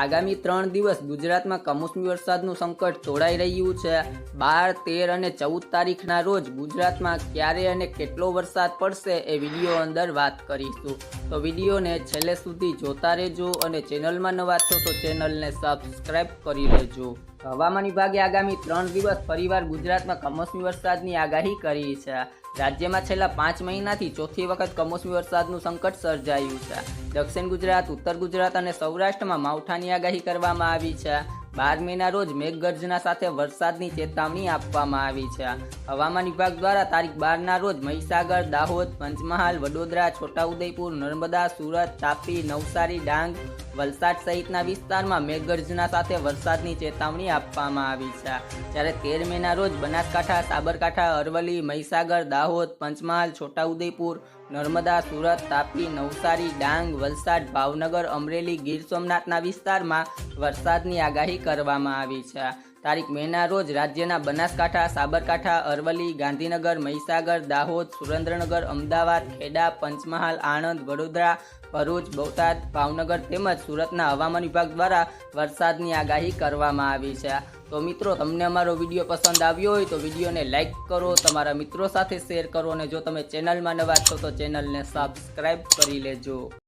આગામી ત્રણ દિવસ ગુજરાતમાં કમોસમી વરસાદનું સંકટ તોડાઈ રહ્યું છે. બાર, તેર અને ચૌદ તારીખના રોજ ગુજરાતમાં ક્યારે અને કેટલો વરસાદ પડશે એ વીડિયો અંદર વાત કરીશું. તો વિડીયોને છેલ્લે સુધી જોતા રહેજો અને ચેનલમાં નવા છો તો ચેનલને સબસ્ક્રાઇબ કરી લેજો. હવામાન વિભાગે આગામી ત્રણ દિવસ ફરીવાર ગુજરાતમાં કમોસમી વરસાદની આગાહી કરી છે. રાજ્યમાં છેલ્લા પાંચ મહિનાથી ચોથી વખત કમોસમી વરસાદનું સંકટ સર્જાયું છે. દક્ષિણ ગુજરાત, ઉત્તર ગુજરાત અને સૌરાષ્ટ્રમાં માવઠાની આગાહી કરવામાં આવી છે. બાર મેના રોજ મેઘગર્જના સાથે વરસાદની ચેતવણી આપવામાં આવી છે. હવામાન વિભાગ દ્વારા તારીખ બારના રોજ મહીસાગર, દાહોદ, પંચમહાલ, વડોદરા, છોટાઉદેપુર, નર્મદા, સુરત, તાપી, નવસારી, ડાંગ વલસાડ સહિતના વિસ્તારમાં મેઘગર્જના સાથે વરસાદની ચેતવણી આપવામાં આવી છે. જ્યારે તેર મેના રોજ બનાસકાંઠા, સાબરકાંઠા, અરવલ્લી, મહીસાગર, દાહોદ, પંચમહાલ, છોટાઉદેપુર, નર્મદા, સુરત, તાપી, નવસારી, ડાંગ, વલસાડ, ભાવનગર, અમરેલી, ગીર સોમનાથના વિસ્તારમાં વરસાદની આગાહી કરવામાં આવી છે. તારીખ મેના રોજ રાજ્યના બનાસકાંઠા, સાબરકાંઠા, અરવલ્લી, ગાંધીનગર, મહીસાગર, દાહોદ, સુરેન્દ્રનગર, અમદાવાદ, ખેડા, પંચમહાલ, આણંદ, વડોદરા ભરૂચ, બોટાદ, ભાવનગર તેમજ સુરતના હવામાન વિભાગ દ્વારા વરસાદની આગાહી કરવામાં આવી છે. તો મિત્રો, તમને અમારો વીડિયો પસંદ આવ્યો હોય તો વિડીયોને લાઇક કરો, તમારા મિત્રો સાથે શેર કરો અને જો તમે ચેનલમાં નવા છો તો ચેનલને સબસ્ક્રાઈબ કરી લેજો.